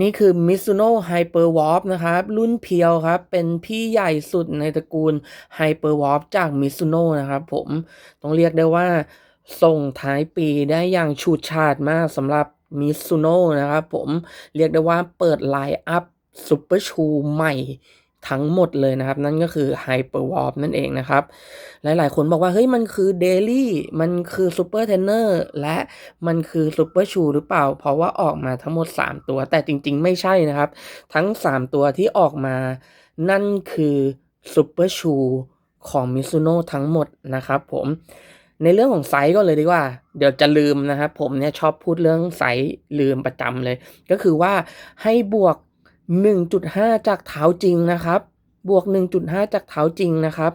นี่คือ Mizuno Hyper Warp นะครับ รุ่นเพียวครับ เป็นพี่ใหญ่สุดในตระกูล Hyper Warp จาก Mizuno นะครับผมต้องเรียกได้ว่า ส่งท้ายปีได้อย่างฉูดฉาดมากสำหรับ Mizuno นะครับผมเรียกได้ว่าเปิดไลน์อัพซ p เปอร์ชูใหม่ ทั้งหมดเลยนะครับ นั่นก็คือ Hyper Warp นั่นเองนะครับ หลายๆ คนบอกว่า เฮ้ย มันคือ Daily มันคือ Super Trainer และมันคือ Super Shoe หรือเปล่า เพราะว่าออกมาทั้งหมด 3 ตัว แต่จริง ๆ ไม่ใช่นะครับ ทั้ง 3 ตัวที่ออกมา นั่นคือ Super Shoe ของ Mizuno ทั้งหมดนะครับผมในเรื่องของไซส์ก่อนเลยดีกว่า เดี๋ยวจะลืมนะครับผมเนี่ยชอบพูดเรื่องไซส์ลืมประจำเลย ก็คือว่าให้บวก 1.5 จากเท้าจริงนะครับ บวก 1.5 จากเท้าจริงนะครับ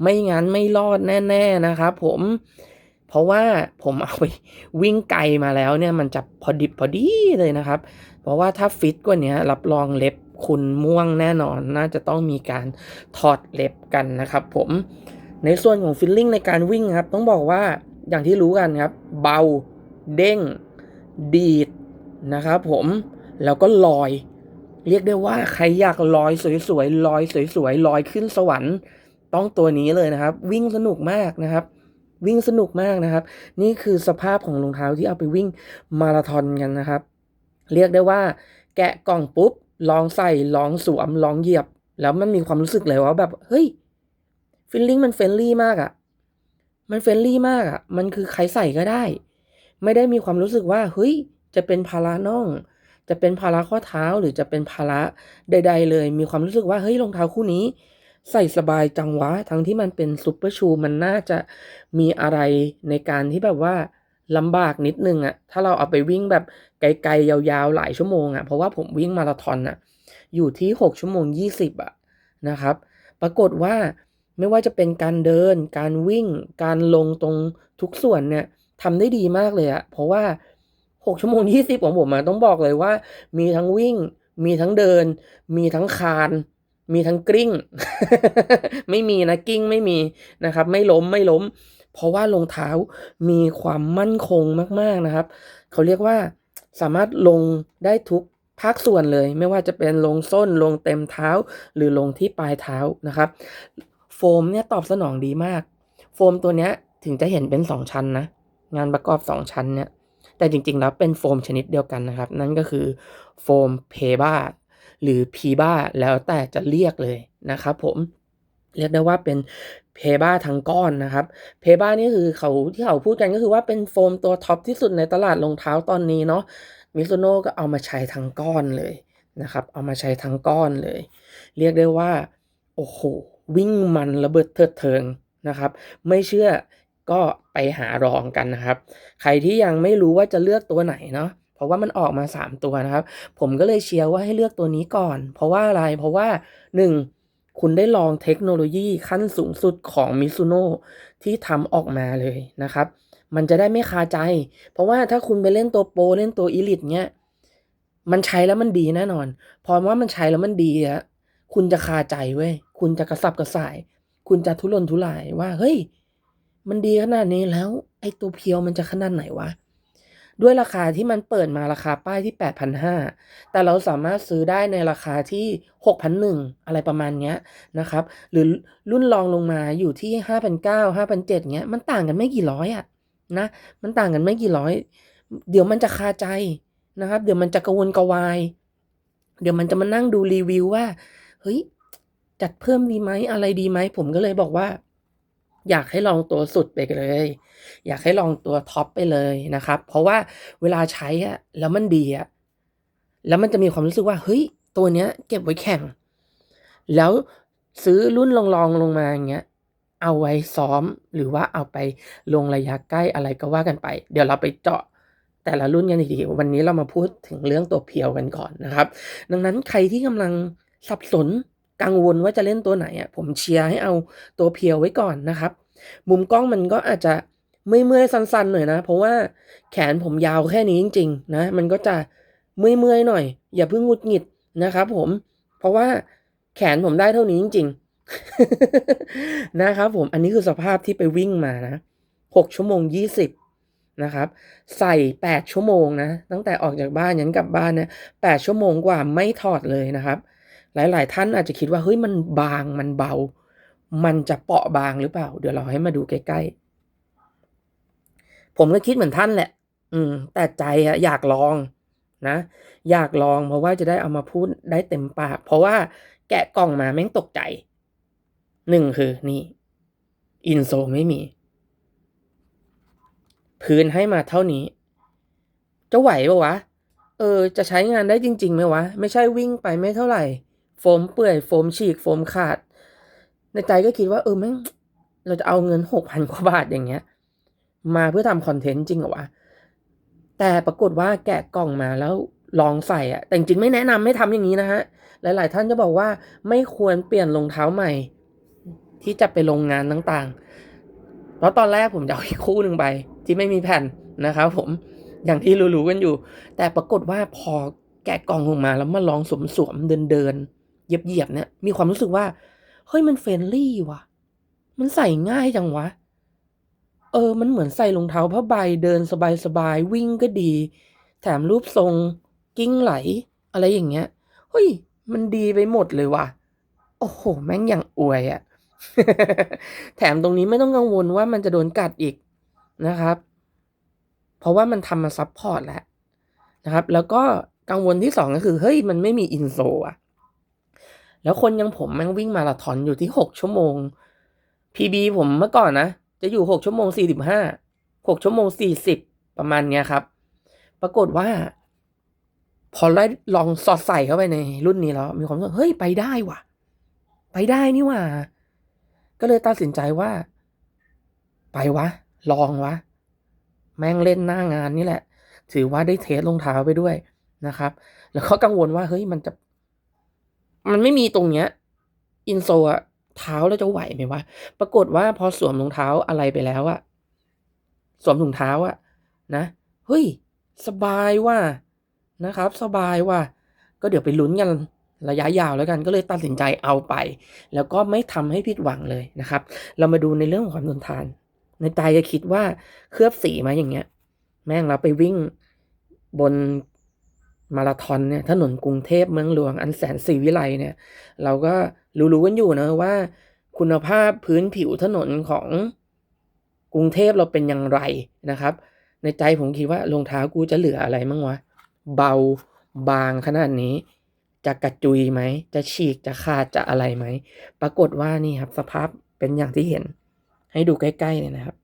ไม่งั้นไม่รอดแน่ ๆนะครับผมเพราะว่าผมเอาไปวิ่งไกลมาแล้วเนี่ยมันจะพอดิบพอดีเลยนะครับ เพราะว่าถ้าฟิตกว่านี้รับรองเล็บคุณม่วงแน่นอนน่าจะต้องมีการถอดเล็บกันนะครับผมในส่วนของฟีลลิ่งในการวิ่งครับ ต้องบอกว่าอย่างที่รู้กันครับ เบาเด้ง ดีดนะครับผมแล้วก็ลอย เรียกได้ว่าใครอยากลอยสวยๆลอยสวยๆลอยขึ้นสวรรค์ ต้องตัวนี้เลยนะครับ วิ่งสนุกมากนะครับ วิ่งสนุกมากนะครับ นี่คือสภาพของรองเท้าที่เอาไปวิ่งมาราธอนกันนะครับ เรียกได้ว่า แกะกล่องปุ๊บลองใส่ลองสวมลองเหยียบ แล้วมันมีความรู้สึกเลยว่าแบบเฮ้ยฟีลลิ่งมันเฟรนลี่มากอะมันเฟรนลี่มากอะมันคือใครใส่ก็ได้ ไม่ได้มีความรู้สึกว่าเฮ้ยจะเป็นภาระน่อง จะเป็นภาระข้อเท้าหรือจะเป็นภาระใด ๆ เลย มีความรู้สึกว่าเฮ้ยรองเท้าคู่นี้ ใส่สบายจังวะ ทั้งที่มันเป็น Super Shoe มันน่าจะมีอะไรในการที่แบบว่าลำบากนิดนึงอะถ้าเราเอาไปวิ่งแบบไกลๆยาวๆหลายชั่วโมงอะเพราะว่าผมวิ่งมาราธอนน่ะอยู่ที่ 6 ชั่วโมง 20อะนะครับ ปรากฏว่าไม่ว่าจะเป็นการเดิน การวิ่ง การลงตรงทุกส่วนเนี่ยทำได้ดีมากเลยอะเพราะว่า 6 ชั่วโมง 20 ของผมอะต้องบอกเลยว่า มีทั้งวิ่ง มีทั้งเดิน มีทั้งคาน มีทั้งกลิ้ง ไม่มีนะกิ้งไม่มีนะครับ ไม่ล้มไม่ล้ม เพราะว่ารองเท้ามีความมั่นคงมากๆนะครับ เขาเรียกว่าสามารถลงได้ทุกภาคส่วนเลย ไม่ว่าจะเป็นลงส้นลงเต็มเท้า หรือลงที่ปลายเท้านะครับ โฟมเนี่ยตอบสนองดีมาก โฟมตัวเนี้ยถึงจะเห็นเป็น2ชั้นนะ งานประกอบ2ชั้นเนี่ย แต่จริงๆแล้วเป็นโฟมชนิดเดียวกันนะครับ นั่นก็คือโฟม Peba หรือ Piba แล้วแต่จะเรียกเลยนะครับผมเรียกได้ว่าเป็น Peba ทั้งก้อนนะครับ Peba นี่คือเขาที่เขาพูดกันก็คือว่าเป็นโฟมตัวท็อปที่สุดในตลาดรองเท้าตอนนี้เนาะ Mizuno ก็เอามาใช้ทั้งก้อนเลยนะครับ เอามาใช้ทั้งก้อนเลย เรียกได้ว่า โอ้โฮวิ่งมันระเบิดเถิดเทิงนะครับ ไม่เชื่อ ก็ไปหาลองกันนะครับ ใครที่ยังไม่รู้ว่าจะเลือกตัวไหนเนาะเพราะว่ามันออกมา 3 ตัวนะครับ ผมก็เลยเชียร์ว่าให้เลือกตัวนี้ก่อน เพราะว่าอะไรเพราะว่า 1 คุณได้ลองเทคโนโลยีขั้นสูงสุดของ Mizuno ที่ทำออกมาเลยนะครับ มันจะได้ไม่คาใจ เพราะว่าถ้าคุณไปเล่นตัวโปรเล่นตัว Elite เงี้ยมันใช้แล้วมันดีแน่นอน พอว่ามันใช้แล้วมันดีอะคุณจะคาใจเว้ย คุณจะกระสับกระส่าย คุณจะทุรนทุรายว่า เฮ้ย มันดีขนาดนี้แล้ว ไอ้ตัวเพียวมันจะขนาดไหนวะ ด้วยราคาที่มันเปิดมาราคาป้ายที่ 8,500 แต่เราสามารถซื้อได้ในราคาที่6,100อะไรประมาณเนี้ยนะครับ หรือรุ่นรองลงมาอยู่ที่ 5,900 5,700เงี้ย มันต่างกันไม่กี่ร้อยอะนะ มันต่างกันไม่กี่ร้อย เดี๋ยวมันจะคาใจนะครับ เดี๋ยวมันจะกระวนกระวาย เดี๋ยวมันจะมานั่งดูรีวิวว่า เฮ้ย จัดเพิ่มดีไหมอะไรดีไหม ผมก็เลยบอกว่า อยากให้ลองตัวสุดไปเลย อยากให้ลองตัวท็อปไปเลยนะครับ เพราะว่าเวลาใช้อะแล้วมันดีอะแล้วมันจะมีความรู้สึกว่าเฮ้ยตัวเนี้ย เก็บไว้แข่ง แล้วซื้อรุ่นรองๆลงมาอย่างเงี้ยเอาไว้ซ้อมหรือว่าเอาไปลงระยะใกล้อะไรก็ว่ากันไป เดี๋ยวเราไปเจาะแต่ละรุ่นกันอีกทีวันนี้เรามาพูดถึงเรื่องตัวเพียวกันก่อนนะครับ ดังนั้นใครที่กำลังสับสน กังวลว่าจะเล่นตัวไหนอะผมเชียร์ให้เอาตัวเพียวไว้ก่อนนะครับ มุมกล้องมันก็อาจจะเมื่อยๆสั่นๆหน่อยนะ เพราะว่าแขนผมยาวแค่นี้จริง ๆ นะ มันก็จะเมื่อยๆหน่อย อย่าเพิ่งหงุดหงิดนะครับผมเพราะว่าแขนผมได้เท่านี้จริง ๆ นะครับผมอันนี้คือสภาพที่ไปวิ่งมานะ6ชั่วโมง20นะครับใส่8ชั่วโมงนะตั้งแต่ออกจากบ้านยันกลับบ้านเนี่ย8ชั่วโมงกว่าไม่ถอดเลยนะครับ หลาย ๆ ท่านอาจจะคิดว่าเฮ้ยมันบางมันเบา มันจะเปราะบางหรือเปล่า เดี๋ยวเราให้มาดูใกล้ ๆ ผมก็คิดเหมือนท่านแหละ อืม แต่ใจอะอยากลองนะ อยากลองเพราะว่าจะได้เอามาพูดได้เต็มปาก เพราะว่าแกะกล่องมาแม่งตกใจหนึ่งคือนี่ อินโซไม่มี พื้นให้มาเท่านี้ จะไหวปะวะ เออ จะใช้งานได้จริงๆไหมวะ ไม่ใช่วิ่งไปไม่เท่าไหร่ โฟมเปื่อยโฟมฉีกโฟมขาด ในใจก็คิดว่าเออแม่งเราจะเอาเงินหกพันกว่าบาทอย่างเงี้ย มาเพื่อทำคอนเทนต์จริงเหรอวะแต่ปรากฏว่าแกะกล่องมาแล้วลองใส่อะแต่จริงไม่แนะนำไม่ทำอย่างนี้นะฮะ หลาย ๆ ท่านจะบอกว่าไม่ควรเปลี่ยนรองเท้าใหม่ ที่จะไปลงงานต่างๆ เพราะตอนแรกผมจะเอาอีกคู่หนึ่งไป ที่ไม่มีแผ่นนะครับผมอย่างที่รู้ๆกันอยู่ แต่ปรากฏว่าพอแกะกล่องออกมาแล้วมาลองสวมๆเดินๆ เหยียบๆเนี่ยมีความรู้สึกว่า เฮ้ยมันเฟรนลี่ว่ะ มันใส่ง่ายจังวะ เออ มันเหมือนใส่รองเท้าผ้าใบเดินสบายๆวิ่งก็ดี แถมรูปทรง กิ้งไหล อะไรอย่างเงี้ยเฮ้ย มันดีไปหมดเลยว่ะ โอ้โห แม่งอย่างอวยอะแถมตรงนี้ไม่ต้องกังวลว่ามันจะโดนกัดอีกนะครับ เพราะว่ามันทำมาซับพอร์ตแล้วนะครับ แล้วก็กังวลที่สองก็คือ เฮ้ย มันไม่มีอินโซอะ แล้วคนยังผมแม่งวิ่งมาราธอนอยู่ที่หกชั่วโมง PB ผมเมื่อก่อนนะ จะอยู่หกชั่วโมงสี่สิบห้าหกชั่วโมงสี่สิบประมาณเนี้ยครับ ปรากฏว่า พอได้ลองสอดใส่เข้าไปในรุ่นนี้แล้ว มีความรู้สึกเฮ้ยไปได้ว่ะ ไปได้นี่ว่ะก็เลยตัดสินใจว่า ไปวะ ลองวะ แม่งเล่นหน้างานนี่แหละ ถือว่าได้เทสรองเท้าไปด้วยนะครับ แล้วก็กังวลว่าเฮ้ยมันจะ มันไม่มีตรงเนี้ย อินโซอะเท้าแล้วจะไหวไหมวะ ปรากฏว่าพอสวมรองเท้าอะไรไปแล้วอะสวมถุงเท้าอะนะ เฮ้ย สบายว่ะนะครับ สบายว่ะก็เดี๋ยวไปลุ้นกันระยะยาวแล้วกันก็เลยตัดสินใจเอาไป แล้วก็ไม่ทำให้ผิดหวังเลยนะครับ เรามาดูในเรื่องของความทนทาน ในใจจะคิดว่าเคลือบสีมาอย่างเงี้ย แม่งเราไปวิ่งบน มาราธอนเนี่ยถนนกรุงเทพเมืองหลวงอันแสนสีวิไลเนี่ย เราก็รู้ๆกันอยู่นะว่า คุณภาพพื้นผิวถนนของกรุงเทพเราเป็นอย่างไรนะครับ ในใจผมคิดว่ารองเท้ากูจะเหลืออะไรมั่งวะ เบาบางขนาดนี้ จะกระจุยไหม จะฉีกจะขาดจะอะไรไหม ปรากฏว่านี่ครับ สภาพเป็นอย่างที่เห็น ให้ดูใกล้ๆเลยนะครับ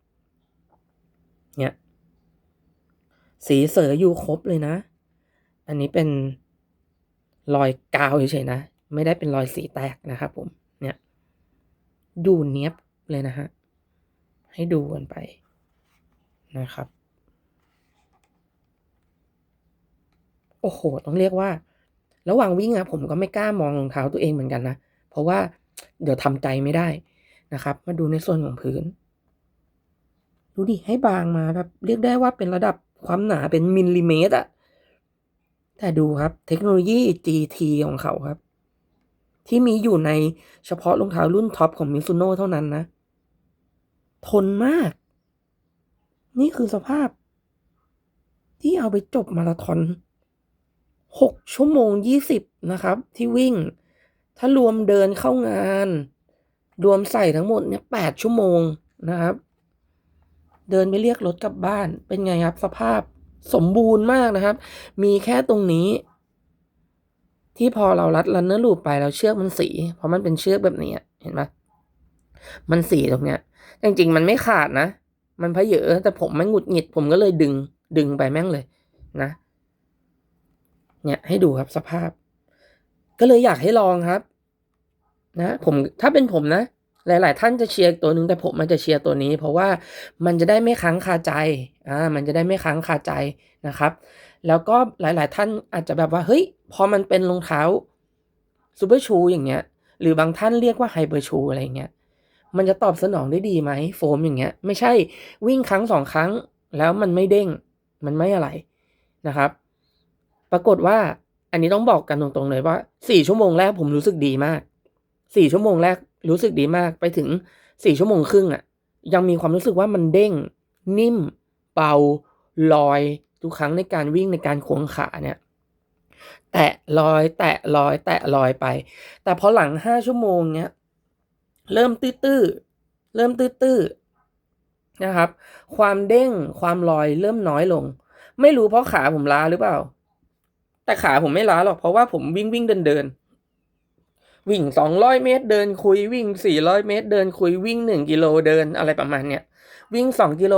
เนี่ย สีเสืออยู่ครบเลยนะ อันนี้เป็นรอยกาวเฉยๆนะ ไม่ได้เป็นรอยสีแตกนะครับผม เนี่ย ดูเนี้ยบเลยนะฮะ ให้ดูกันไปนะครับ โอ้โห ต้องเรียกว่า ระหว่างวิ่งอะผมก็ไม่กล้ามองรองเท้าตัวเองเหมือนกันนะ เพราะว่าเดี๋ยวทำใจไม่ได้นะครับ มาดูในส่วนของพื้น ดูดิ ให้บางมาแบบเรียกได้ว่าเป็นระดับความหนาเป็นมิลลิเมตรอะ แต่ดูครับเทคโนโลยี GT ของเขาครับ ที่มีอยู่ในเฉพาะรองเท้ารุ่นท็อปของมิซูโน่เท่านั้นนะ ทนมาก นี่คือสภาพ ที่เอาไปจบมาราธอนหกชั่วโมงยี่สิบนะครับ ที่วิ่ง ถ้ารวมเดินเข้างาน รวมใส่ทั้งหมดเนี่ยแปดชั่วโมงนะครับ เดินไปเรียกรถกลับบ้านเป็นไงครับสภาพ สมบูรณ์มากนะครับ มีแค่ตรงนี้ ที่พอเรารัดรันเนอร์ลูปไปแล้วเชือกมันสี เพราะมันเป็นเชือกแบบนี้เห็นไหมมันสีตรงเนี้ย จริง ๆ มันไม่ขาดนะ มันพะเยอะแต่ผมไม่หงุดหงิด ผมก็เลยดึง ดึงไปแม่งเลย นะ เนี่ยให้ดูครับสภาพ ก็เลยอยากให้ลองครับ นะ ผมถ้าเป็นผมนะ หลายๆ ท่านจะเชียร์ตัวหนึ่งแต่ผมมันจะเชียร์ตัวนี้ เพราะว่ามันจะได้ไม่ค้างคาใจอ่ามันจะได้ไม่ค้างคาใจนะครับ แล้วก็หลายๆ ท่านอาจจะแบบว่าเฮ้ยพอมันเป็นรองเท้าซูเปอร์ชูอย่างเงี้ย หรือบางท่านเรียกว่าไฮเปอร์ชูอะไรเงี้ยมันจะตอบสนองได้ดีไหมโฟมอย่างเงี้ย ไม่ใช่วิ่งครั้งสองครั้ง แล้วมันไม่เด้งมันไม่อะไรนะครับ ปรากฏว่าอันนี้ต้องบอกกันตรงๆเลยว่าสี่ชั่วโมงแรกผมรู้สึกดีมากสี่ชั่วโมงแรก รู้สึกดีมากไปถึงสี่ชั่วโมงครึ่งอะ่ะ ยังมีความรู้สึกว่ามันเด้ง นิ่ม เบาลอยทุกครั้งในการวิ่งในการควงขาเนี่ย แตะลอยแตะลอยแตะลอยไป แต่พอหลังห้าชั่วโมงเนี้ยเริ่มตื้อๆเริ่มตื้อๆนะครับ ความเด้งความลอยเริ่มน้อยลง ไม่รู้เพราะขาผมล้าหรือเปล่า แต่ขาผมไม่ล้าหรอกเพราะว่าผมวิ่งวิ่งเดินเดิน วิ่งสองร้อยเมตรเดินคุยวิ่งสี่ร้อยเมตรเดินคุยวิ่งหนึ่งกิโลเดินอะไรประมาณเนี้ยวิ่งสองกิโล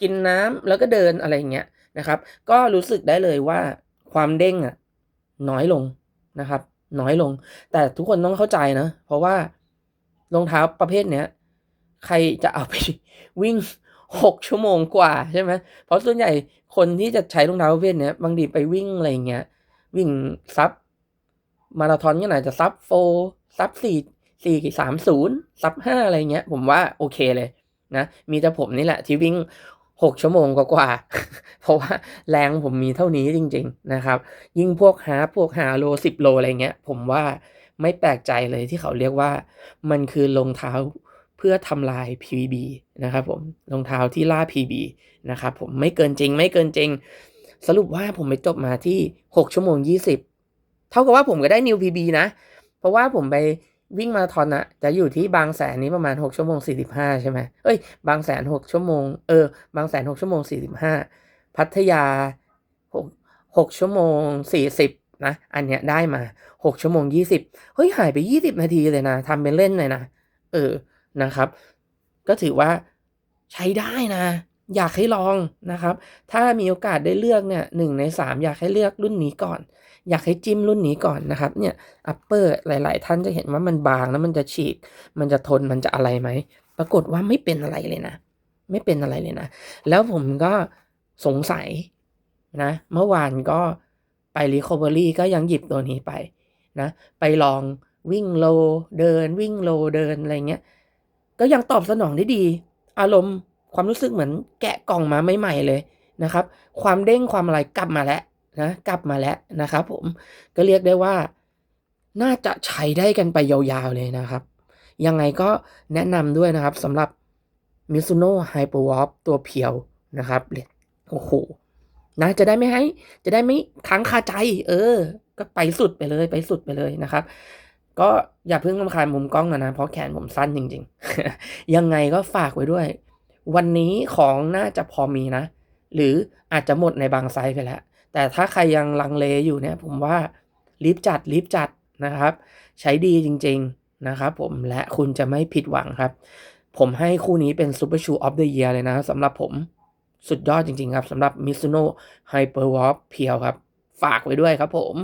กินน้ำแล้วก็เดินอะไรเงี้ยนะครับ ก็รู้สึกได้เลยว่าความเด้งอะน้อยลงนะครับ น้อยลง แต่ทุกคนต้องเข้าใจนะเพราะว่ารองเท้าประเภทเนี้ยใครจะเอาไปวิ่งหกชั่วโมงกว่าใช่ไหมเพราะส่วนใหญ่คนที่จะใช้รองเท้าประเภทเนี้ยบางทีไปวิ่งอะไรเงี้ยวิ่งซับ มาราธอนก็อาจจะซับโฟซับสี่สี่สามศูนย์ซับห้าอะไรเงี้ย ผมว่าโอเคเลยนะมีแต่ผมนี่แหละที่วิ่งหกชั่วโมงกว่าๆเพราะว่าแรงผมมีเท่านี้จริง ๆนะครับ ยิ่งพวกหาพวกหาโลสิบโลอะไรเงี้ย ผมว่าไม่แปลกใจเลยที่เขาเรียกว่า มันคือรองเท้าเพื่อทำลาย PB นะครับผมรองเท้าที่ล่า PB นะครับผมไม่เกินจริงไม่เกินจริง สรุปว่าผมไปจบมาที่ 6 ชั่วโมง 20 เท่ากับว่าผมก็ได้ New PB นะ เพราะว่าผมไปวิ่งมาราธอนอะจะอยู่ที่บางแสนนี้ประมาณ 6 ชั่วโมง 45 ใช่ไหมเอ้ย บางแสน 6 ชั่วโมง เออ บางแสน 6 ชั่วโมง 45 พัทยา 6 6 ชั่วโมง 40 นะ อันเนี้ยได้มา 6 ชั่วโมง 20 เฮ้ย หายไป 20 นาทีเลยนะทำเป็นเล่นเลยนะ เออ นะครับ ก็ถือว่าใช้ได้นะ อยากให้ลองนะครับ ถ้ามีโอกาสได้เลือกเนี่ยหนึ่งในสามอยากให้เลือกรุ่นนี้ก่อน อยากให้จิ้มรุ่นนี้ก่อนนะครับ เนี่ยอัปเปอร์หลาย ๆ ท่านจะเห็นว่ามันบางแล้วมันจะฉีก มันจะทนมันจะอะไรไหม ปรากฏว่าไม่เป็นอะไรเลยนะ ไม่เป็นอะไรเลยนะ แล้วผมก็สงสัยนะ เมื่อวานก็ไป Recovery ก็ยังหยิบตัวนี้ไปนะ ไปลองวิ่งโลเดิน วิ่งโลเดินอะไรเงี้ย ก็ยังตอบสนองได้ดี อารมณ์ความรู้สึกเหมือนแกะกล่องมาใหม่ๆเลยนะครับ ความเด้งความอะไรกลับมาแล้ว นะกลับมาแล้วนะครับผมก็เรียกได้ว่าน่าจะใช้ได้กันไปยาวๆเลยนะครับ ยังไงก็แนะนำด้วยนะครับสำหรับ Mizuno Hyperwarp ตัวเพียวนะครับโอ้โหนะจะได้ไม่ให้ จะได้ไม่ค้างคาใจ เออ ก็ไปสุดไปเลย ไปสุดไปเลยนะครับ ก็อย่าเพิ่งรำคาญมุมกล้องนะนะ เพราะแขนผมสั้นจริง ๆ ยังไงก็ฝากไว้ด้วย วันนี้ของน่าจะพอมีนะ หรืออาจจะหมดในบางไซส์ไปแล้ว แต่ถ้าใครยังลังเลอยู่เนี่ยผมว่ารีบจัดรีบจัดนะครับ ใช้ดีจริง ๆนะครับผมและคุณจะไม่ผิดหวังครับ ผมให้คู่นี้เป็นซูเปอร์ชูออฟเดอะเยียร์เลยนะสำหรับผมสุดยอดจริง ๆ ครับสำหรับมิซูโน่ไฮเปอร์วอลเพียวครับ ฝากไว้ด้วยครับผม